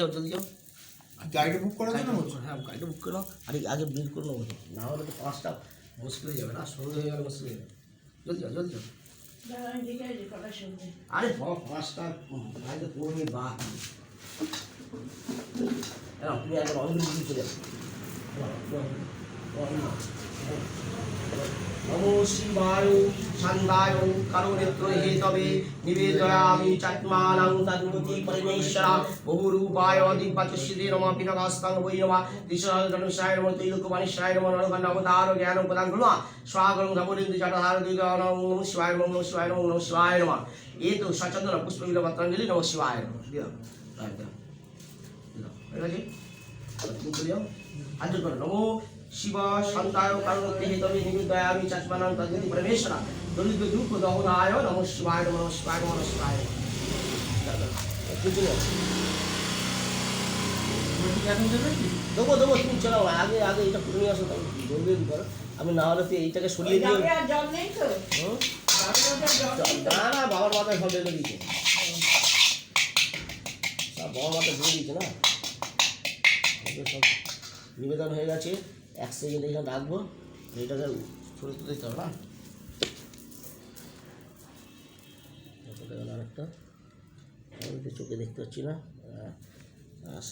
যাও জলদি যাও। গাড়িটা বুক করার জন্য গাড়িটা হ্যাঁ গাড়িটা বুক করে। আরে আগে বিল করে নেব। না হলে তো পাঁচটা মুশকিল হয়ে যাবে না সন্ধ্যে হয়ে গেলে মুশকিল হয়ে যাবে। জলদি যাও জলদি যাও। আরে পাঁচটা ভাই তো মিনিট বাদ তুমি একবার দিয়ে চলে যাও। নমো শিবায় ছন্দায় কারও নেত্র হে তবে নিবেদয়ামি চাত্মানাং তদ্মতি পরমেশ্বরা। বহুরূপায় দিব্যাচস্যতে নমঃ পিনকাস্তাং বৈ নমঃ। দিশায় নমঃ তৈলোকমানিশায় নমঃ নরগণ অবতার জ্ঞান প্রদান করুমা স্বাগরং ধবলিন্দি জটাধার দুই নমঃ শিবায় নমঃ শিবায় নমঃ নমঃ শিবায় নমঃ। এই তো সচন্দন পুষ্পবিল পত্রাঞ্জলি নমঃ শিবায় নমঃ। তুমি চলে যাও আঞ্জন করো। নমো শিব শান্তায় কারণতে হেতবে নিবেদয়ামি চাত্মানাং তদ্মতি পরমেশ্বরা দলিত দুঃখ দহনায় নমঃ শিবায় নমঃ শিবায় নমঃ শিবায়। যাও এখন দেবে দেবো তুমি চলো আগে আগে এটা করে নিয়ে আসো তাহলে জলদি করো আমি না হলে তো এইটাকে সরিয়ে দিয়ে হুম? না না বাবার মাথায় সব ঢেলে দিয়েছে। সব বাবার মাথায় ঢেলে দিয়েছে না? সব নিবেদন হয়ে গেছে। এক সেকেন্ড এখানে রাখব এটাকে ছড়ে তুলে দিতে হবে না? চলে গেল আরেকটা। আমি তো চোখে দেখতে পাচ্ছি না। হ্যাঁ, আস।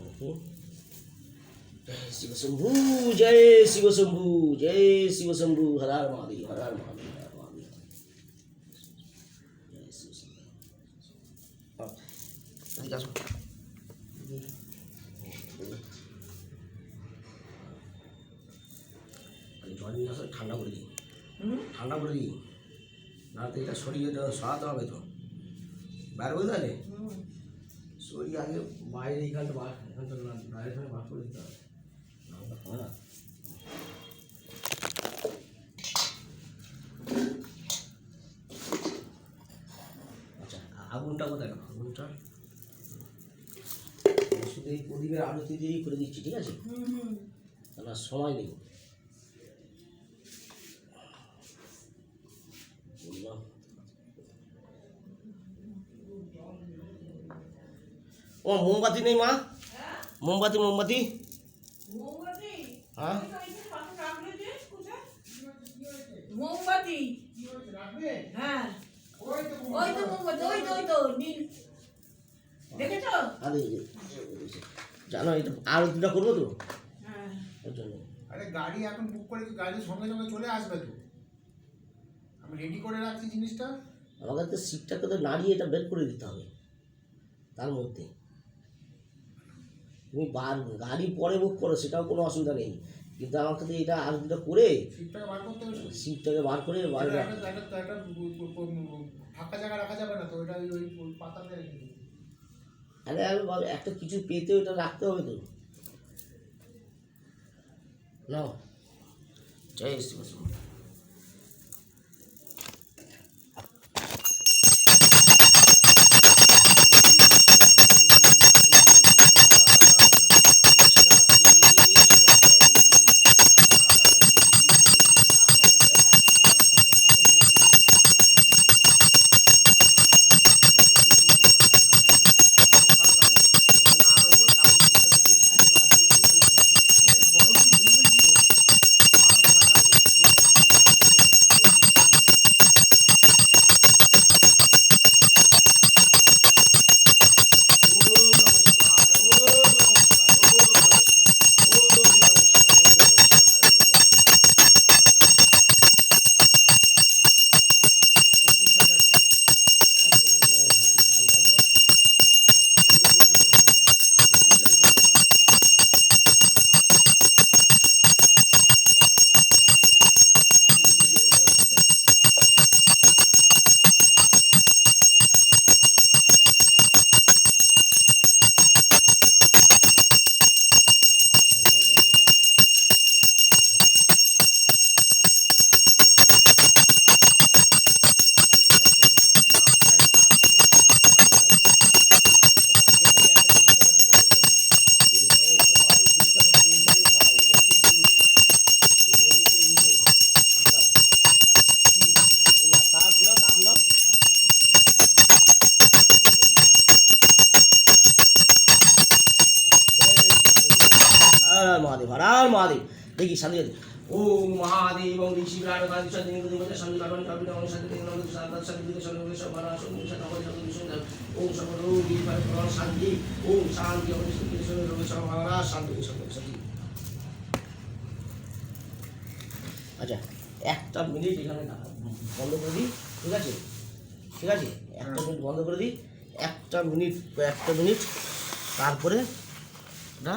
ওকে জয় শিবশম্ভু জয় শিবশম্ভু জয় শিবশম্ভু হর হর মহাদেব হর হর মহাদেব। হর হর মহাদেব জয় শিবশম্ভু নিয়ে আসো ঠান্ডা করে দিই। ঠান্ডা করে দিই। না তো এটা শরীরে তো সরাতে হবে তো। বাইরে বুঝতে পারলে শরীর আগে বাইরে এইখানটা বার এখানটা না- বাইরে এখানে বার করে দিতে হবে। না হবে না। আচ্ছা আগুনটা কোথায় আগুনটা? শুধু এই প্রদীপের আরতি দিয়েই করে দিচ্ছি ঠিক আছে? তাহলে সময় নেই। ও মোমবাতি নেই মা? মোমবাতি মোমবাতি? হ্যাঁ? মোমবাতি। হ্যাঁ। ওই তো মোমবাতি ওই তো ওই তো নীল। দেখেছ? আরে জানো এটা আরতিটা করব তো? হ্যাঁ। ওর জন্য। আরে গাড়ি এখন বুক করে গাড়ি সঙ্গে সঙ্গে চলে আসবে তো। আমি রেডি করে রাখছি জিনিসটা। আমাকে তো সিটটাকে তো নাড়িয়ে এটা বের করে দিতে হবে তার মধ্যে। তুমি বার গাড়ি পরে বুক করো সেটাও কোনো অসুবিধা নেই। কিন্তু আমার তো এটা আরতিটা করে সিটটাকে বার করতে হবে সিটটাকে বার করে ফাঁকা জায়গা রাখা যাবে না তো ওটা ওই পাতাতে আরে আমি একটা কিছু পেতে ওটা রাখতে হবে তো। নাও। জয় শিব দেখি শান্তি ওম মহাদেব ওম ঋষি প্রাণ শান্তি নিকুতি শান্তি কারণ কারণ শান্তি শান্তি শান্তি শান্তি শান্তি শান্তি ওম শান্তি। ওম শান্তি ওম শান্তি শান্তি শান্তি আচ্ছা একটা মিনিট এখানে। বন্ধ করে দিই, ঠিক আছে? ঠিক আছে? একটা মিনিট বন্ধ করে দিই। একটা মিনিট একটা মিনিট। তারপরে এটা